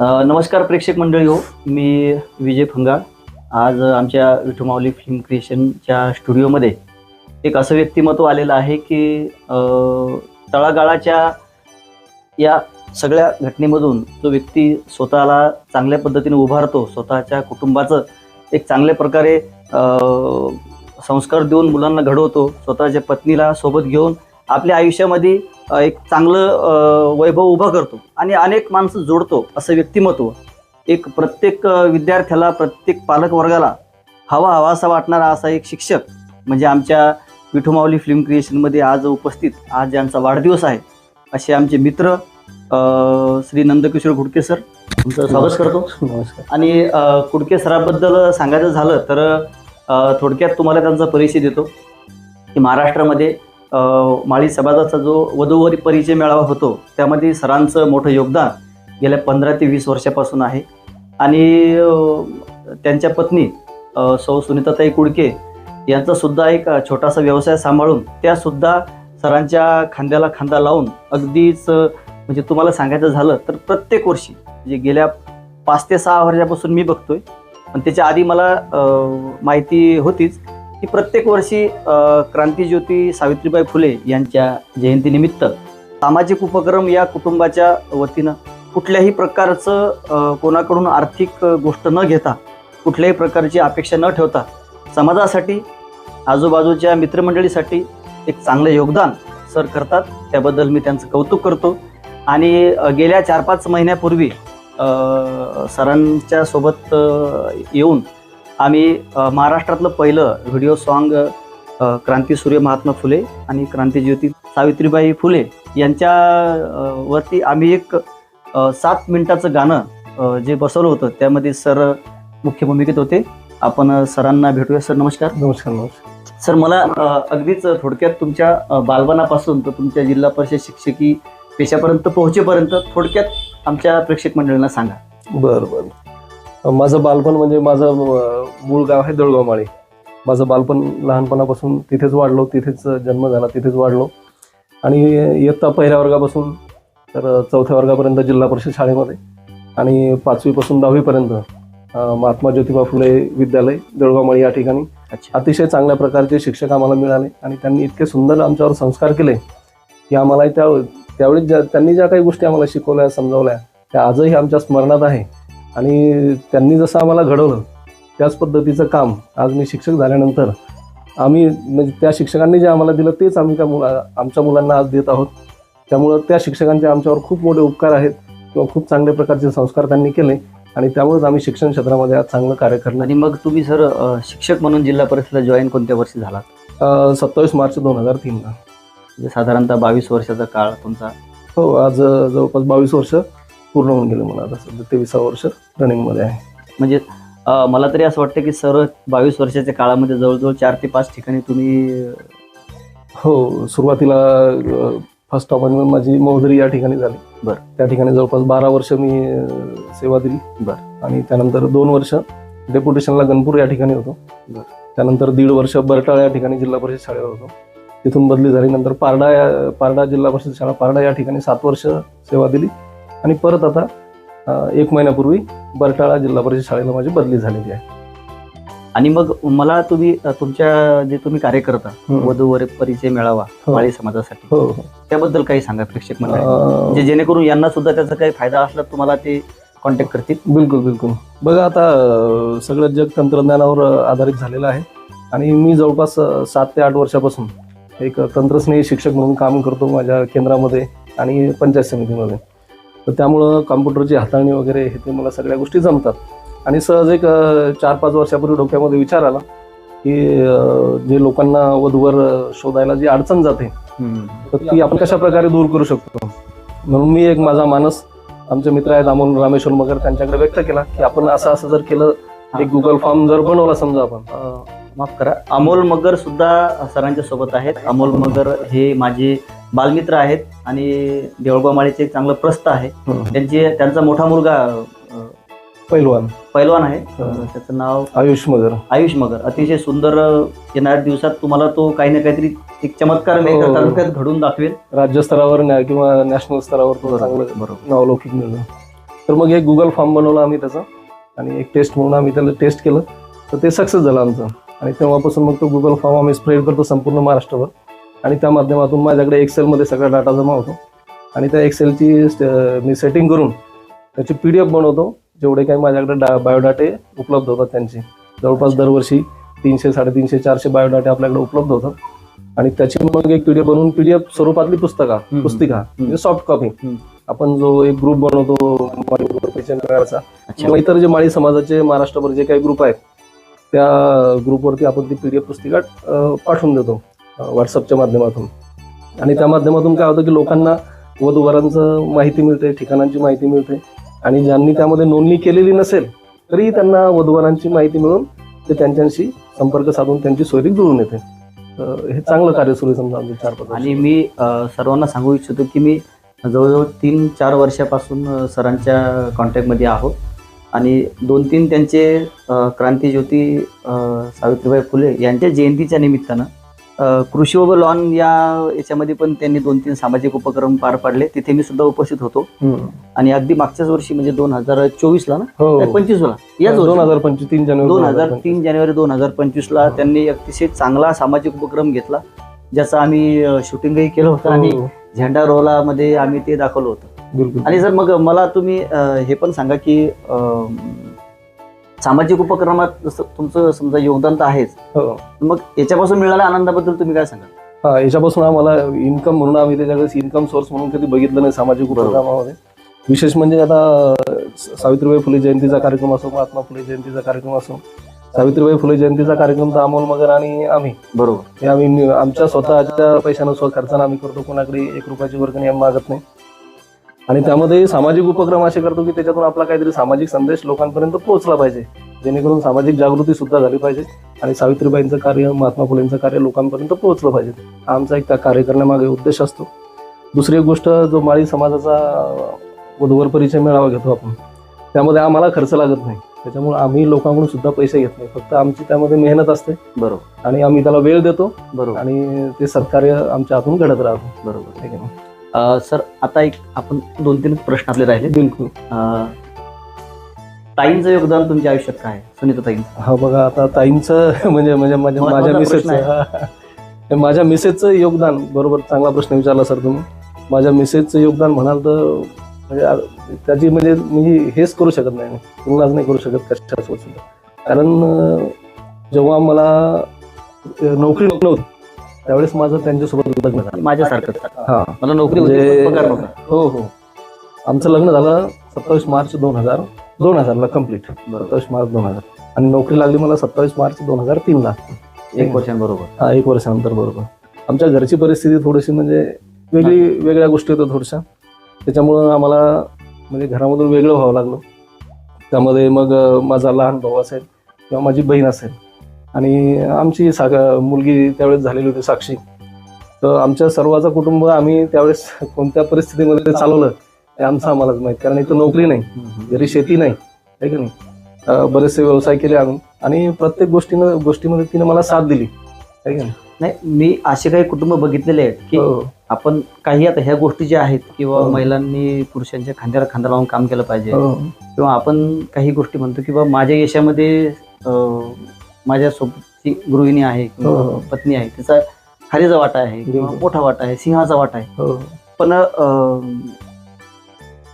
नमस्कार प्रेक्षक मंडळी हो मी विजय फंगाळ आज आमच्या विठुमावली फिल्म क्रिएशनच्या स्टुडिओमध्ये एक असं व्यक्तिमत्व आलेलं आहे की तळागाळाच्या या सगळ्या घटनेमधून जो व्यक्ती स्वतःला चांगल्या पद्धतीने उभारतो स्वतःच्या कुटुंबाचं एक चांगल्या प्रकारे संस्कार देऊन मुलांना घडवतो स्वतःच्या पत्नीला सोबत घेऊन आपल्या आयुष्यामध्ये एक चांगलं वैभव उभा करतो आणि अनेक माणसं जोडतो असं व्यक्तिमत्व. एक प्रत्येक विद्यार्थ्याला प्रत्येक पालक वर्गाला हवा हवा असा वाटणारा असा एक शिक्षक म्हणजे आमच्या विठुमावली फिल्म क्रिएशनमध्ये आज उपस्थित आज ज्यांचा वाढदिवस आहे असे आमचे मित्र श्री नंदकिशोर घुडके सर तुमचं स्वागत करतो. नमस्कार. आणि कुडके सराबद्दल सांगायचं झालं तर थोडक्यात तुम्हाला त्यांचा परिचय देतो. की महाराष्ट्रामध्ये माळी समाजाचा जो वधूवरी परिचय मेळावा होतो त्यामध्ये सरांचं मोठं योगदान गेल्या पंधरा ते वीस वर्षापासून आहे. आणि त्यांच्या पत्नी सौ सुनीताताई कुडके यांचासुद्धा एक छोटासा व्यवसाय सांभाळून त्यासुद्धा सरांच्या खांद्याला खांदा लावून अगदीच म्हणजे तुम्हाला सांगायचं झालं तर प्रत्येक वर्षी म्हणजे गेल्या पाच ते सहा वर्षापासून मी बघतोय. पण त्याच्या आधी मला माहिती होतीच. की प्रत्येक वर्षी क्रांतीज्योती सावित्रीबाई फुले यांच्या जयंतीनिमित्त सामाजिक उपक्रम या कुटुंबाच्या वतीनं कुठल्याही प्रकारचं कोणाकडून आर्थिक गोष्ट न घेता कुठल्याही प्रकारची अपेक्षा न ठेवता समाजासाठी आजूबाजूच्या मित्रमंडळीसाठी एक चांगलं योगदान सर करतात. त्याबद्दल मी त्यांचं कौतुक करतो. आणि गेल्या चार पाच महिन्यापूर्वी सरांच्या सोबत येऊन आम्ही महाराष्ट्रातलं पहिलं व्हिडिओ सॉन्ग क्रांतीसूर्य महात्मा फुले आणि क्रांतीज्योती सावित्रीबाई फुले यांच्या अ, वरती आम्ही एक सात मिनिटाचं गाणं जे बसवलं होतं त्यामध्ये सर मुख्य भूमिकेत होते. आपण सरांना भेटूया. सर नमस्कार. नमस्कार नमस्कार. सर मला अगदीच थोडक्यात तुमच्या बालपणापासून तर तुमच्या जिल्हा परिषद शिक्षकी पेशापर्यंत पोहोचेपर्यंत थोडक्यात आमच्या प्रेक्षक मंडळींना सांगा. बरं बरं. माझं बालपण म्हणजे माझं मूळ गाव आहे दळगाव माळी माझं बालपण लहानपणापासून तिथेच वाढलो तिथेच जन्म झाला तिथेच वाढलो. आणि इयत्ता पहिल्या वर्गापासून तर चौथ्या वर्गापर्यंत जिल्हा परिषद शाळेमध्ये आणि पाचवीपासून दहावीपर्यंत महात्मा ज्योतिबा फुले विद्यालय दळगाव माळी या ठिकाणी. अतिशय चांगल्या प्रकारचे शिक्षक आम्हाला मिळाले आणि त्यांनी इतके सुंदर आमच्यावर संस्कार केले की आम्हाला त्या त्यावेळी ज्या त्यांनी ज्या काही गोष्टी आम्हाला शिकवल्या समजावल्या त्या आजही आमच्या स्मरणात आहे. आणि त्यांनी जसं आम्हाला घडवलं त्याच पद्धतीचं काम आज मी शिक्षक झाल्यानंतर आम्ही म्हणजे त्या शिक्षकांनी जे आम्हाला दिलं तेच आम्ही त्या मुला आमच्या मुलांना आज देत आहोत. त्यामुळं त्या शिक्षकांचे आमच्यावर खूप मोठे उपकार आहेत किंवा खूप चांगल्या प्रकारचे संस्कार त्यांनी केले आणि त्यामुळेच आम्ही शिक्षण क्षेत्रामध्ये आज चांगलं कार्य करणार. आणि मग तुम्ही सर शिक्षक म्हणून जिल्हा परिषदला जॉईन कोणत्या वर्षी झालात? सत्तावीस मार्च दोन हजार तीनला. म्हणजे साधारणतः बावीस वर्षाचा काळ तुमचा. हो आज जवळपास बावीस वर्ष. पूर्ण होऊन गेले मला आता सध्या तेविसावं वर्ष रनिंगमध्ये आहे. म्हणजे अ, मला तरी असं वाटतं की सर बावीस वर्षाच्या काळामध्ये जवळजवळ चार ते पाच ठिकाणी तुम्ही हो सुरुवातीला फर्स्ट अपॉइंटमेंट माझी मौदरी या ठिकाणी झाली. बरं. त्या ठिकाणी जवळपास बारा वर्ष मी अ, सेवा दिली. बरं. आणि त्यानंतर दोन वर्ष डेप्युटेशनला गणपूर या ठिकाणी होतो. बरं. त्यानंतर दीड वर्ष बरटाळा या ठिकाणी जिल्हा परिषद शाळेवर होतो. तिथून बदली झाली. नंतर पारडा या पारडा जिल्हा परिषद शाळा पारडा या ठिकाणी सात वर्ष सेवा दिली. आणि परत आता एक महिन्यापूर्वी बरटाळा जिल्हा परिषद शाळेला माझी बदली झालेली आहे. आणि मग मला तुम्ही तुमच्या जे तुम्ही कार्य करता. वधूवर परिचय मेळावा हो. माळी समाजासाठी हो हो. त्याबद्दल काही सांगा प्रेक्षक म्हणजे जेणेकरून यांना सुद्धा त्याचा काही फायदा असला तुम्हाला ते कॉन्टॅक्ट करतील? बिलकुल बिलकुल. बघा आता सगळं जग तंत्रज्ञानावर आधारित झालेलं आहे. आणि मी जवळपास सात ते आठ वर्षापासून एक तंत्रस्नेही शिक्षक म्हणून काम करतो माझ्या केंद्रामध्ये आणि पंचायत समितीमध्ये. तर त्यामुळं कॉम्प्युटरची हाताळणी वगैरे हे ते मला सगळ्या गोष्टी जमतात. आणि सहज एक चार पाच वर्षापूर्वी डोक्यामध्ये विचार आला की जे लोकांना वधूवर शोधायला जी अडचण जाते तर ती आपण कशा प्रकारे दूर करू शकतो? म्हणून मी एक माझा मानस आमचे मित्र आहेत अमोल रामेश्वर मगर त्यांच्याकडे व्यक्त केला की आपण असं असं जर केलं एक गुगल फॉर्म जर बनवला समजा आपण. माफ करा. अमोल मगर सुद्धा सरांच्या सोबत आहेत. अमोल मगर हे माझे बालमित्र आहेत. आणि देवळगाव माळीचे एक चांगलं प्रस्थ आहे. त्यांचे त्यांचा मोठा मुलगा पैलवान. पैलवान आहे. त्याचं नाव आयुष मगर. आयुष मगर. अतिशय सुंदर येणाऱ्या दिवसात तुम्हाला तो काही ना काहीतरी एक चमत्कार हो. तालुक्यात घडून दाखवेल. राज्यस्तरावर किंवा नॅशनल स्तरावर तो चांगलं बरोबर. नावलौकिक मिळलं तर मग एक गुगल फॉर्म बनवला आम्ही त्याचा आणि एक टेस्ट म्हणून आम्ही त्याला टेस्ट केलं. तर ते सक्सेस झालं आमचं. आणि तेव्हापासून मग तो गुगल फॉर्म आम्ही स्प्रेड करतो संपूर्ण महाराष्ट्रभर. आणि त्या माध्यमातून माझ्याकडे एक्सेलमध्ये सगळा डाटा जमा होतो. आणि त्या एक्सेलची मी सेटिंग करून त्याची पी डी एफ बनवतो. जेवढे काही माझ्याकडे डा बायोडाटे उपलब्ध होतात त्यांचे. जवळपास दरवर्षी तीनशे साडेतीनशे चारशे बायोडाटे आपल्याकडे उपलब्ध होतात. आणि त्याची मग एक पी डी एफ बनवून पी डी एफ स्वरूपातली पुस्तका. पुस्तिका म्हणजे सॉफ्ट कॉपी. आपण जो एक ग्रुप बनवतो करायचा इतर जे माळी समाजाचे महाराष्ट्रभर जे काही ग्रुप आहेत त्या ग्रुपवरती आपण ती पी डी एफ पुस्तिका पाठवून देतो. व्हॉट्सअपच्या माध्यमातून. आणि त्या माध्यमातून काय होतं की लोकांना वधूवरांचं माहिती मिळते ठिकाणांची माहिती मिळते. आणि ज्यांनी त्यामध्ये नोंदणी केलेली नसेल तरी त्यांना वधूवरांची माहिती मिळून ते त्यांच्याशी संपर्क साधून त्यांची सोयरी जुळून येते. हे चांगलं कार्य सुरू समजा आमचे चार पाच आणि मी सर्वांना सांगू इच्छितो की मी जवळजवळ तीन चार वर्षापासून सरांच्या कॉन्टॅक्टमध्ये आहोत. आणि दोन तीन त्यांचे क्रांतीज्योती सावित्रीबाई फुले यांच्या जयंतीच्या निमित्तानं कृषी व लॉन या याच्यामध्ये पण त्यांनी दोन तीन सामाजिक उपक्रम पार पाडले. तिथे मी सुद्धा उपस्थित होतो. आणि अगदी मागच्याच वर्षी म्हणजे दोन हजार चोवीसला ना? हो. पंचवीसला. याच दोन हजार पंचवीस तीन जानेवारी दोन हजार तीन जानेवारी दोन हजार पंचवीसला त्यांनी अतिशय चांगला सामाजिक उपक्रम घेतला ज्याचा आम्ही शूटिंगही केलं होतं आणि हो, झेंडा रोलामध्ये आम्ही ते दाखवलं होतं. आणि सर मग मला तुम्ही हे पण सांगा की सामाजिक उपक्रमात जसं तुमचं समजा योगदान तर आहेच. हो. मग याच्यापासून मिळालेल्या आनंदाबद्दल तुम्ही काय सांगा हा याच्यापासून आम्हाला इन्कम म्हणून आम्ही त्याच्याकडे इन्कम सोर्स म्हणून कधी बघितलं नाही सामाजिक बरोबर. उपक्रमामध्ये. विशेष म्हणजे आता अं, सावित्रीबाई फुले जयंतीचा कार्यक्रम असो महात्मा फुले जयंतीचा कार्यक्रम असो सावित्रीबाई फुले जयंतीचा कार्यक्रम तर अमोल मगर आणि आम्ही. बरोबर. हे आम्ही नि- आमच्या स्वतःच्या पैशानं स्व खर्चानं आम्ही करतो. कोणाकडे एक रुपयाची वर्गणी आम्ही मागत नाही. आणि त्यामध्ये सामाजिक उपक्रम असे करतो की त्याच्यातून आपला काहीतरी सामाजिक संदेश लोकांपर्यंत पोहोचला पाहिजे. जेणेकरून सामाजिक जागृती सुद्धा झाली पाहिजे आणि सावित्रीबाईंचं कार्य महात्मा फुलेंचं कार्य लोकांपर्यंत पोहोचलं पाहिजे. हा आमचा एक कार्य करण्यामागे उद्देश असतो. दुसरी एक गोष्ट जो माळी समाजाचा वधूवर परिचय मेळावा घेतो आपण त्यामध्ये आम्हाला खर्च लागत नाही. त्याच्यामुळे आम्ही लोकांकडून सुद्धा पैसे घेत नाही. फक्त आमची त्यामध्ये मेहनत असते. बरोबर. आणि आम्ही त्याला वेळ देतो. बरोबर. आणि ते सत्कार्य आमच्या हातून घडत राहतो. बरोबर. ठीक आहे सर आता एक आपण दोन तीन प्रश्न आपले राहिले. बिलकुल. ताईंचं योगदान तुमच्या आयुष्यात काय? सुनीता ताईंचं हा बघा आता ताईंचं म्हणजे म्हणजे माझ्या महत्त्वाचा माझ्या प्रश्न मिसेसचं माझ्या मिसेसचं योगदान बरोबर चांगला प्रश्न विचारला सर तुम्ही. माझ्या मिसेसचं योगदान म्हणाल तर म्हणजे त्याची म्हणजे मी हेच करू शकत नाही. मी. तुलनाच नाही करू शकत सुद्धा. कारण जेव्हा मला नोकरी नव्हती त्यावेळेस माझं त्यांच्यासोबत लग्न झालं. माझ्यासारखं हा. मला नोकरी होती म्हणजे पण पगार नव्हता. हो हो. आमचं लग्न झालं सत्तावीस मार्च दोन हजार दोन हजारला कंप्लीट सत्तावीस मार्च दोन हजार. आणि नोकरी लागली मला सत्तावीस मार्च दोन हजार तीनला. एक वर्षांबरोबर. हा एक वर्षानंतर बरोबर. आमच्या घरची परिस्थिती थोडीशी म्हणजे वेगळी वेगळ्या गोष्टी होत्या थोड्याशा. त्याच्यामुळं आम्हाला म्हणजे घरामधून वेगळं व्हावं लागलं. त्यामध्ये मग अं, माझा लहान भाऊ असेल किंवा माझी बहीण असेल आणि आमची साग मुलगी त्यावेळेस झालेली होती साक्षी तर आमच्या सर्वाचं कुटुंब आम्ही त्यावेळेस कोणत्या परिस्थितीमध्ये चालवलं हे आमचं आम्हालाच माहीत कारण इथं नोकरी नाही घरी शेती नाही आहे की नाही बरेचसे व्यवसाय केले आम्ही आणि प्रत्येक गोष्टीनं गोष्टीमध्ये तिने मला साथ दिली आहे की नाही नाही मी असे काही कुटुंब बघितलेले आहेत की हो. आपण काही आता ह्या गोष्टी ज्या आहेत किंवा हो. महिलांनी पुरुषांच्या खांद्याला खांदा लावून काम केलं पाहिजे हो. किंवा आपण काही गोष्टी म्हणतो किंवा माझ्या यशामध्ये माझ्या सोबतची गृहिणी आहे किंवा हो. पत्नी आहे तिचा खारीचा वाटा आहे किंवा बरोबर. मोठा वाटा आहे सिंहाचा वाटा आहे हो. पण अं,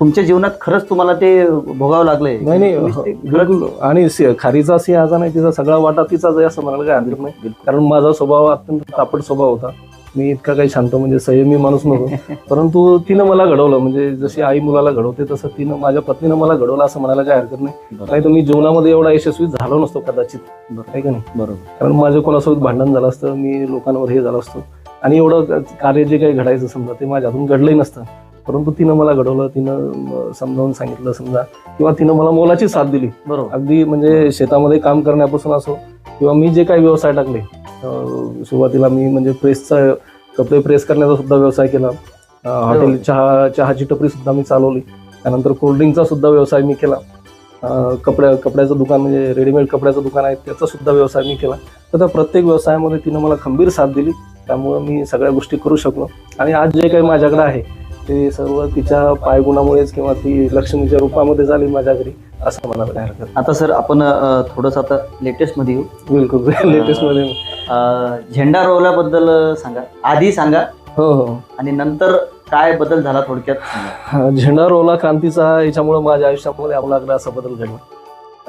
तुमच्या जीवनात खरंच तुम्हाला ते भोगावं लागलंय नाही नाही तुम्हीच हो, बिलकुल आणि सि- खारीचा सिंहाचा नाही तिचा सगळा वाटा तिचाच आहे असं म्हणायला काही हरकत नाही. कारण माझा स्वभाव अत्यंत तापट स्वभाव होता मी इतका काही शांत म्हणजे संयमी माणूस नव्हतो. परंतु तिनं मला घडवलं म्हणजे जशी आई मुलाला घडवते तसं तिनं माझ्या पत्नीनं मला घडवलं असं म्हणायला काही हरकत नाही. नाही तर मी जीवनामध्ये एवढा यशस्वी झालो नसतो कदाचित. आहे का नाही? बरोबर. कारण माझं कोणासोबत भांडण झालं असतं मी लोकांवर हे झालं असतं. आणि एवढं कार्य जे काही घडायचं समजा ते माझ्या हातून घडलंही नसतं. परंतु तिनं मला घडवलं तिनं समजावून सांगितलं समजा. किंवा तिनं मला मोलाची साथ दिली. बरोबर. अगदी म्हणजे शेतामध्ये काम करण्यापासून असो किंवा मी जे काही व्यवसाय टाकले सुरुवातीला मी म्हणजे प्रेसचा कपडे प्रेस करण्याचा सुद्धा व्यवसाय केला. हॉटेल चहा चहाची टपरी सुद्धा मी चालवली. त्यानंतर कोल्ड्रिंकचा सुद्धा व्यवसाय मी केला. कपड्या कपड्याचं दुकान म्हणजे रेडीमेड कपड्याचं दुकान आहे त्याचा सुद्धा व्यवसाय मी केला. तर त्या प्रत्येक व्यवसायामध्ये तिनं मला खंबीर साथ दिली. त्यामुळं मी सगळ्या गोष्टी करू शकलो. आणि आज जे काही माझ्याकडे आहे ते सर्व तिच्या पायगुणामुळेच किंवा ती लक्ष्मीच्या रूपामध्ये झाली माझ्या घरी असं म्हणायला काय हरकत. आता सर आपण अ, थोडंसं आता लेटेस्टमध्ये येऊ. बिलकुल लेटेस्टमध्ये अ, झेंडा रोवल्याबद्दल सांगा. आधी सांगा. हो हो. आणि नंतर काय बदल झाला थोडक्यात सांगा. हा, झेंडा रोवला क्रांतीचा याच्यामुळे माझ्या आयुष्यामध्ये आमलाकडे असा बदल घडला.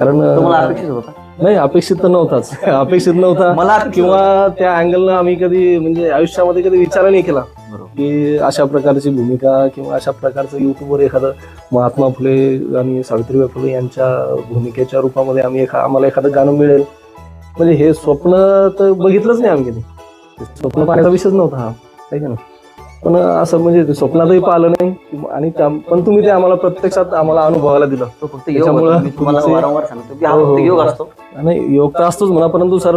कारण तुम्हाला अं, अपेक्षित होता? नाही अपेक्षित तर नव्हताच. अपेक्षित नव्हता. मला किंवा त्या अँगलनं आम्ही कधी म्हणजे आयुष्यामध्ये कधी विचार नाही केला की अशा प्रकारची भूमिका किंवा अशा प्रकारचं युट्यूबवर एखादं महात्मा फुले आणि सावित्रीबाई फुले यांच्या भूमिकेच्या रूपामध्ये आम्ही एखा आम्हाला एखादं गाणं मिळेल. म्हणजे हे स्वप्न तर बघितलंच नाही आम्ही कधी. स्वप्न पाहण्याचा विषयच नव्हता हा. आहे का नाही. पण असं म्हणजे स्वप्नातही पाहिलं नाही आणि त्या- पण तुम्ही ते आम्हाला प्रत्यक्षात आम्हाला अनुभवायला दिलं तो फक्त योग त्याच्यामुळं होता. मी तुम्हाला तुमचे- वारंवार सांगतो की हा हो, हो, फक्त योग. असतो नाही योग तर असतोच म्हणा परंतु सर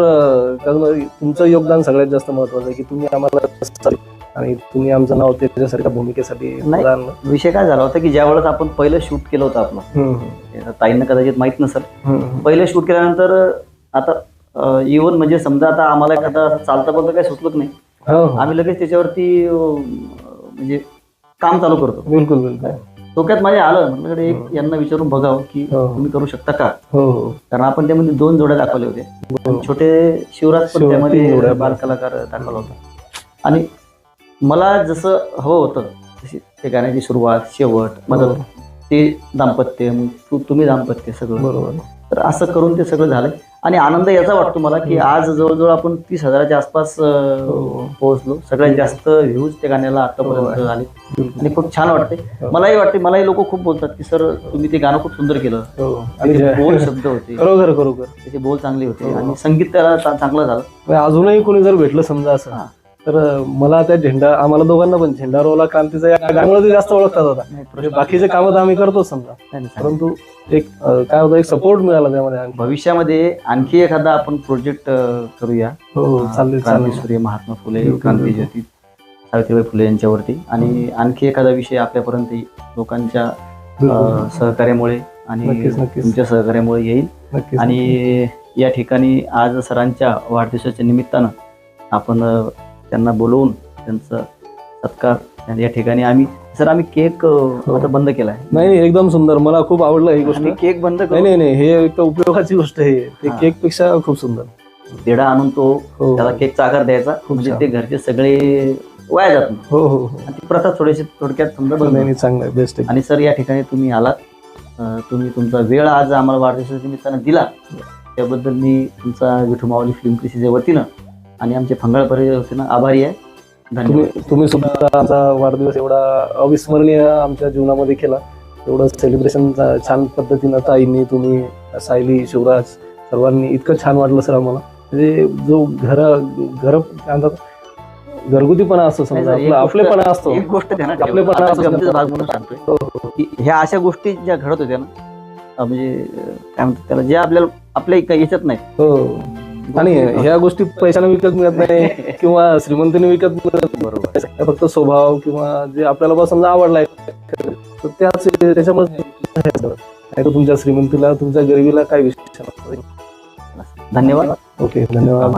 तुमचं योगदान सगळ्यात जास्त महत्वाचं आहे की तुम्ही आम्हाला आणि तुम्ही आमचं नाव त्याच्यासारख्या भूमिकेसाठी नाही. पुढे आणलं. विषय काय झाला होता की ज्या वेळेस आपण पहिलं शूट केलं होतं आपलं हम्म, ताईंना कदाचित माहीत नसेल हम्म. पहिलं शूट केल्यानंतर आता इव्हन म्हणजे समजा आता आम्हाला एखादा चालता बोलता काही सुचलत नाही हो हो. आम्ही लगेच त्याच्यावरती अं, म्हणजे काम चालू करतो. बिलकुल बिलकुल. डोक्यात माझ्या आलं म्हटलं एक यांना विचारून बघावं की हो. तुम्ही करू शकता का? हो हो. कारण आपण त्यामध्ये दोन जोड्या दाखवले होते. छोटे शिवराज पण शिवराज तीन त्यामध्ये जोड्या. बाल कलाकार दाखवला होता. आणि मला जसं हवं होतं तशी ते गाण्याची सुरुवात शेवट मदत हो. ते दाम्पत्य मग तू तुम्ही दाम्पत्य सगळं. बरोबर. तर असं करून ते सगळं झालं आणि आनंद याचा वाटतो मला की आज जवळजवळ आपण तीस हजाराच्या आसपास हो. पोहोचलो. सगळ्यात जास्त व्ह्यूज त्या गाण्याला आतापर्यंत. झाले बिलकुल. आणि खूप छान वाटते हो. मलाही वाटते मलाही लोक खूप बोलतात की सर तुम्ही ते गाणं खूप सुंदर केलं. हो. बोल शब्द होते. खरोखर खरोखर. त्याचे बोल चांगले होते. आणि संगीत त्याला चांगलं झालं. अजूनही कोणी जर भेटलं समजा असं. तर मला त्या झेंडा आम्हाला दोघांना पण झेंडा रोला क्रांतीचा या गाण्यामुळे ते जास्त ओळखतात आता म्हणजे बाकीचे कामं तर आम्ही करतोच समजा. परंतु एक अं, काय होतं एक सपोर्ट मिळाला त्यामध्ये आणखी. भविष्यामध्ये आणखी एखादा आपण प्रोजेक्ट करूया हो हो चालेल क्रांती चालेल सूर्य महात्मा फुले क्रांती. ज्योती सावित्रीबाई फुले यांच्यावरती आणि आणखी एखादा विषय आपल्यापर्यंत. लोकांच्या बिलकुल. सहकार्यामुळे आणि नक्कीच, नक्कीच. तुमच्या सहकार्यामुळे येईल नक्कीच आणि या ठिकाणी आज सरांच्या वाढदिवसाच्या निमित्तानं आपण अ, त्यांना बोलवून त्यांचं सत्कार या ठिकाणी आम्ही सर आम्ही केक हो. आता बंद केलाय नाही नाही, एकदम सुंदर. मला खूप आवडलं ही गोष्ट. केक बंद नाही नाही नाही हे एक उपयोगाची गोष्ट आहे. ते. केकपेक्षा खूप सुंदर. पेढा आणून तो हो. त्याला केकचा आकार द्यायचा. खूप म्हणजे. ते घरचे सगळे वाया जात हो हो हो. आणि ती प्रथा थोडीशी थोडक्यात समजा बंद चांगलं बेस्ट आहे. आणि सर या ठिकाणी तुम्ही आलात. तुम्ही तुमचा वेळ आज आम्हाला वाढदिवसाच्या निमित्तानं दिला. त्याबद्दल मी तुमचा विठू माऊली फिल्म कृषीच्या वतीनं आणि आमचे फंगाळ परिवार आभारी आहे. धन्यवाद. तुम्ही तुम्ही सुद्धा आमचा वाढदिवस एवढा अविस्मरणीय आमच्या जीवनामध्ये केला. एवढं सेलिब्रेशन छान पद्धतीनं ताईंनी तुम्ही सायली शिवराज सर्वांनी इतकं छान वाटलं सर आम्हाला. म्हणजे जो घर घर काय म्हणतात घरगुतीपणा असतो समजा. आपला आपलेपणा असतो. एक गोष्ट ध्यानात आपले ठेवा. पण आता असं गमतीचा करतात. भाग म्हणून सांगतोय. हो, हो. की ह्या अशा गोष्टी ज्या घडत होत्या ना म्हणजे काय म्हणतात त्याला ज्या आपल्याला आपल्या इकडे याच्यात नाही. हो. आणि ह्या गोष्टी पैशाने विकत मिळत नाही किंवा श्रीमंतीने विकत मिळत नाही. बरोबर फक्त स्वभाव किंवा जे आपल्याला बा समजा आवडलाय तर त्याच त्याच्यामुळे तर तुमच्या श्रीमंतीला तुमच्या गरिबीला काय नसतो. धन्यवाद ओके धन्यवाद